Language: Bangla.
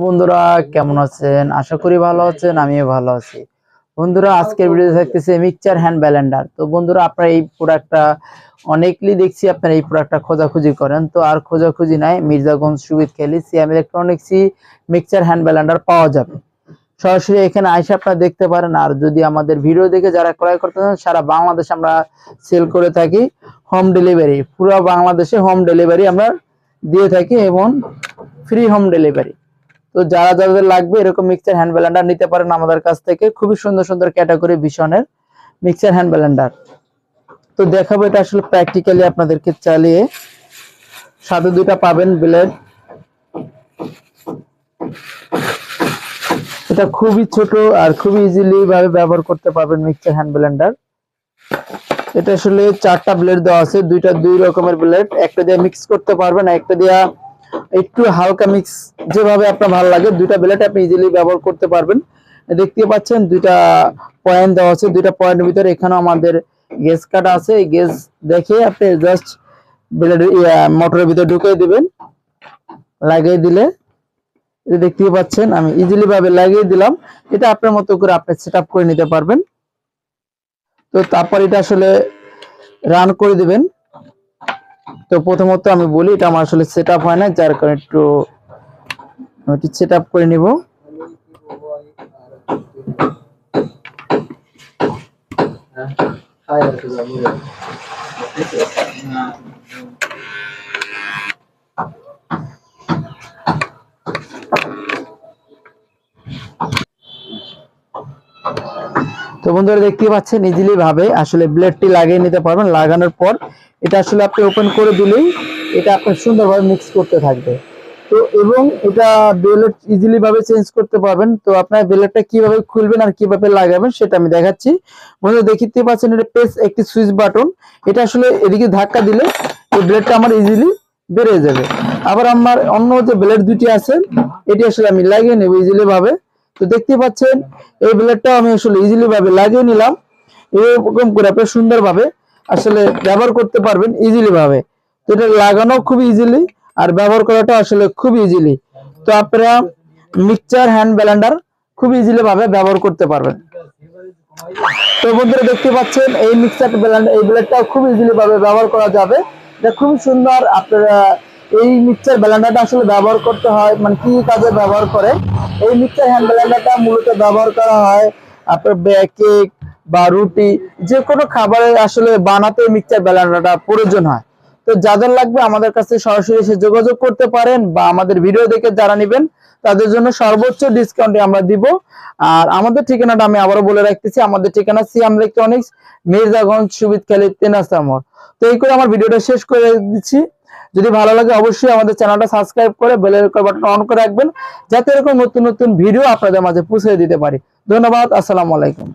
বন্ধুরা, কেমন আছেন? আশা করি ভালো আছেন, আমিও ভালো আছি। বন্ধুরা, আজকের ভিডিও থাকতেছে মিক্সচার হ্যান্ড ব্যালেন্ডার। তো বন্ধুরা, আপনারা এই প্রোডাক্টটা অনেকলি দেখছি, আপনারা এই প্রোডাক্টটা খোঁজাখুঁজি করেন। তো আর খোঁজাখুঁজি নাই, মির্জাগঞ্জ সুবিদ খেলি, সিএম ইলেকট্রনিক্সই মিক্সচার হ্যান্ড ব্যালেন্ডার পাওয়া যাবে। সরাসরি এখানে আইসে আপনারা দেখতে পারেন, আর যদি আমাদের ভিডিও দেখে যারা ক্রয় করতে চান, সারা বাংলাদেশে আমরা সেল করে থাকি হোম ডেলিভারি পুরো বাংলাদেশে হোম ডেলিভারি আমরা দিয়ে থাকি এবং ফ্রি হোম ডেলিভারি তো যারা যাদের লাগবে এরকম মিক্সার হ্যান্ড ব্লেন্ডার নিতে পারেন আমাদের কাছ থেকে। খুবই সুন্দর সুন্দর ক্যাটাগরি ভীষণের মিক্সার হ্যান্ড ব্লেন্ডার তো দেখাবো এটা আসলে প্র্যাকটিক্যালি আপনাদেরকে চালিয়ে। সাথে দুইটা পাবেন ব্লেড এটা খুবই ছোট আর খুবই ইজিলি ভাবে ব্যবহার করতে পারবেন মিক্সার হ্যান্ড ব্লেন্ডার এটা আসলে চারটা ব্লেড দেওয়া আছে, দুইটা দুই রকমের ব্লেড একটা দিয়ে মিক্স করতে পারবেন, একটা দিয়ে একটু হালকা মিক্স যেভাবে আপনার ভালো লাগে, দুইটা ব্লেড আপনি ইজিলি ব্যবহার করতে পারবেন। দেখতে পাচ্ছেন দুইটা পয়েন্ট দেওয়া আছে, দুইটা পয়েন্টের ভিতরে এখানেও আমাদের গেস কাটা আছে। এই গেস দেখে আপনি জাস্ট ব্লেড মোটরের ভিতরে ঢুকিয়ে দিবেন। লাগিয়ে দিলে দেখতে পাচ্ছেন, আমি ইজিলি ভাবে লাগিয়ে দিলাম। এটা আপনার মতো করে আপনি সেট করে নিতে পারবেন। তো তারপর এটা আসলে রান করে দিবেন। তো প্রথমত আমি বলি, এটা আমার আসলে সেট হয় না, যার কারণে একটু আমি সেট করে নিব। তো বন্ধুরা দেখতে পাচ্ছেন ইজিলি ভাবে আসলে ব্লেডটি লাগিয়ে নিতে পারবেন। লাগানোর পর এটা আসলে আপনি ওপেন করে দিলেই এটা আপনার সুন্দরভাবে মিক্স করতে থাকবে। তো এবং এটা বেলেট ইজিলি ভাবে চেঞ্জ করতে পারবেন। তো আপনার বেলেটটা কীভাবে খুলবেন আর কীভাবে লাগাবেন সেটা আমি দেখাচ্ছি। বন্ধুরা দেখতে পাচ্ছেন এটা পেস একটি সুইচ বাটন এটা আসলে এদিকে ধাক্কা দিলে এই ব্লেডটা আমার ইজিলি বেড়ে যাবে। আবার আমার অন্য যে ব্লেড দুটি আছে, এটি আসলে আমি লাগিয়ে নেব ইজিলি ভাবে। তো দেখতে পাচ্ছেন, এই ব্লেডটা আমি আসলে ইজিলি ভাবে লাগিয়ে নিলাম। এরকম করে আপনি সুন্দরভাবে আসলে ব্যবহার করতে পারবেন ইজিলি ভাবে। তো এটা লাগানো খুব ইজিলি আর ব্যবহার করাটা আসলে খুব ইজিলি তো আপনারা মিক্সচার হ্যান্ড ব্লেন্ডার খুব ইজিলি ভাবে ব্যবহার করতে পারবেন। তো বন্ধুরা দেখতে পাচ্ছেন, এই মিক্সচার ব্লেন্ডার এই ব্লেডটা খুব ইজিলি ভাবে ব্যবহার করা যাবে। এটা খুব সুন্দর, আপনারা এই মিক্সচার ব্লেন্ডারটা আসলে ব্যবহার করতে হয় মানে কি কাজে ব্যবহার করে? এই মিক্সার হ্যান্ড ব্লেন্ডারটা মূলত ব্যবহার করা হয় আপনার কেক বা রুটি যে কোনো খাবারে আসলে বানাতে মিক্সার ব্লেন্ডারটা প্রয়োজন হয়। তো যাদের লাগবে আমাদের কাছে সরাসরি এসে যোগাযোগ করতে পারেন বা আমাদের ভিডিও দেখে যারা নেবেন, তাদের জন্য সর্বোচ্চ ডিসকাউন্টে আমরা দিব। আর আমাদের ঠিকানাটা আমি আবারও বলে রাখতেছি, আমাদের ঠিকানা সিয়াম ইলেকট্রনিক্স, মির্জাগঞ্জ সুবিদ খালি তেনাস্তামর তো এই করে আমার ভিডিওটা শেষ করে দিচ্ছি। যদি ভালো লাগে অবশ্যই আমাদের চ্যানেলটা সাবস্ক্রাইব করে বেলের বাটন অন করে রাখবেন, যাতে এরকম নতুন নতুন ভিডিও আপনাদের মাঝে পৌঁছে দিতে পারি। ধন্যবাদ, আসসালামু আলাইকুম।